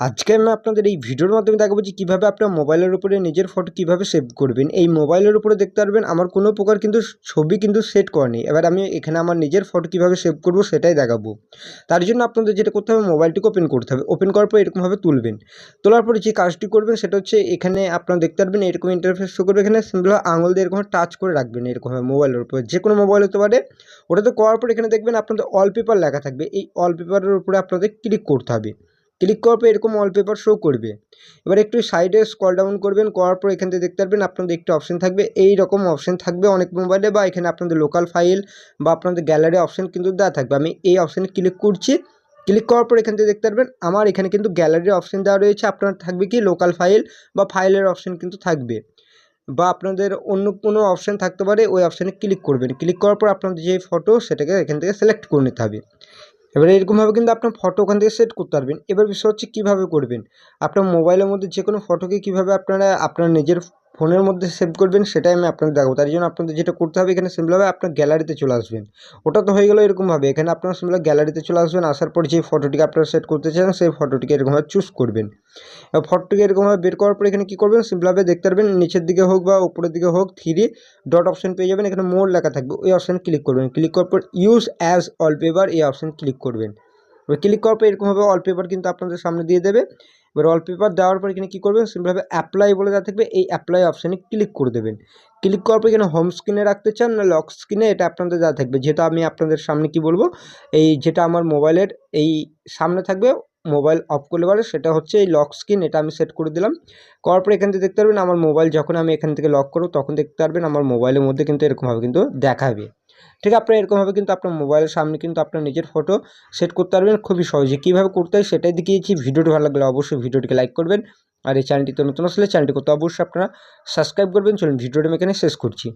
আজকে আমি আপনাদের এই ভিডিওর মাধ্যমে দেখাবো যে কীভাবে আপনার মোবাইলের উপরে নিজের ফটো কীভাবে সেভ করবেন। এই মোবাইলের উপরে দেখতে পারবেন, আমার কোনো প্রকার কিন্তু ছবি কিন্তু সেট করেনি। এবার আমি এখানে আমার নিজের ফটো কীভাবে সেভ করব সেটাই দেখাবো। তার জন্য আপনাদের যেটা করতে হবে, মোবাইলটিকে ওপেন করতে হবে। ওপেন করার পর এরকমভাবে তুলবেন। তোলার পরে যে কাজটি করবেন সেটা হচ্ছে এখানে আপনারা দেখতে পারবেন, এরকম ইন্টারফেস শো করবে। এখানে সিম্পল আঙুল দিয়ে এরকম টাচ করে রাখবেন এরকমভাবে মোবাইলের উপরে। যে কোনো মোবাইল হতে পারে। ওটা তো করার পর এখানে দেখবেন আপনাদের অল পেপার লেখা থাকবে। এই অল পেপারের উপরে আপনাদের ক্লিক করতে হবে। ক্লিক করার পর এরকম ওয়ালপেপার শো করবে। এবার একটু সাইডে স্কল ডাউন করবেন, করার পর এখান থেকে দেখতে পারবেন আপনাদের একটি অপশন থাকবে। এই রকম অপশন থাকবে অনেক মোবাইলে বা এখানে আপনাদের লোকাল ফাইল বা আপনাদের গ্যালারি অপশন কিন্তু দেওয়া থাকবে। আমি এই অপশানে ক্লিক করছি। ক্লিক করার পর এখান থেকে দেখতে পারবেন, আমার এখানে কিন্তু গ্যালারির অপশন দেওয়া রয়েছে। আপনার থাকবে কি লোকাল ফাইল বা ফাইলের অপশন কিন্তু থাকবে। বা আপনাদের অন্য কোনো অপশান থাকতে পারে, ওই অপশানে ক্লিক করবেন। ক্লিক করার পর আপনাদের যে ফটো সেটাকে এখান থেকে সিলেক্ট করে নিতে হবে। এবারে এরকমভাবে কিন্তু আপনার ফটো ওখান থেকে সেট করতে পারবেন। এবার বিষয় হচ্ছে কীভাবে করবেন? আপনার মোবাইলের মধ্যে যে কোনো ফটোকে কীভাবে আপনারা, আপনার নিজের ফোনের মধ্যে সেভ করবেন, সেটাই আমি আপনাদের দেখাবো। তার জন্য আপনাদের যেটা করতে হবে, এখানে সিম্পলভাবে আপনার গ্যালারিতে চলে আসবেন। ওটা তো হয়ে গেলো এরকমভাবে এখানে আপনার সিম্পল গ্যালারিতে চলে আসবেন, আসার পর যে ফটোটিকে আপনারা সেট করতে চান, সেই ফটোটিকে এরকমভাবে চুজ করবেন। ফটোটিকে এরকমভাবে বের করার পর এখানে কী করবেন? সিম্পলভাবে দেখতে পারবেন, নিচের দিকে হোক বা উপরের দিকে হোক থ্রি ডট অপশন পেয়ে যাবেন। এখানে মোর লেখা থাকবে, ওই অপশান ক্লিক করবেন। ক্লিক করার পর ইউজ অ্যাজ অলপেপার এই অপশান ক্লিক করবেন। ক্লিক করার পর এরকমভাবে ওয়ালপেপার কিন্তু আপনাদের সামনে দিয়ে দেবে। এবার ওয়ালপেপার দেওয়ার পর এখানে কী করবেন সিম্পলভাবে অ্যাপ্লাই বলে দেওয়া থাকবে। এই অ্যাপ্লাই অপশানে ক্লিক করে দেবেন। ক্লিক করার পর এখানে হোম স্ক্রিনে রাখতে চান, না লক স্ক্রিনে এটা আপনাদের দেওয়া থাকবে। যেটা আমি আপনাদের সামনে কি বলব? এই যেটা আমার মোবাইলের এই সামনে থাকবে মোবাইল অফ করলে পারে সেটা হচ্ছে এই লক স্ক্রিন এটা আমি সেট করে দিলাম। করার পর এখান থেকে দেখতে পারবেন, আমার মোবাইল যখন আমি এখান থেকে লক করব, তখন দেখতে পারবেন আমার মোবাইলের মধ্যে কিন্তু এরকমভাবে কিন্তু দেখাবে। ঠিক আপনার এরকমভাবে কিন্তু আপনার মোবাইলের সামনে কিন্তু আপনার নিজের ফটো সেট করতে পারবেন খুবই সহজে। কীভাবে করতে হয় সেটাই দেখিয়েছি। ভিডিওটি ভালো লাগলে অবশ্যই ভিডিওটিকে লাইক করবেন। আর এই চ্যানেলটিতে নতুন আসলে চ্যানেলটি করতে অবশ্যই আপনারা সাবস্ক্রাইব করবেন। চলুন ভিডিওটি আমি এখানে শেষ করছি।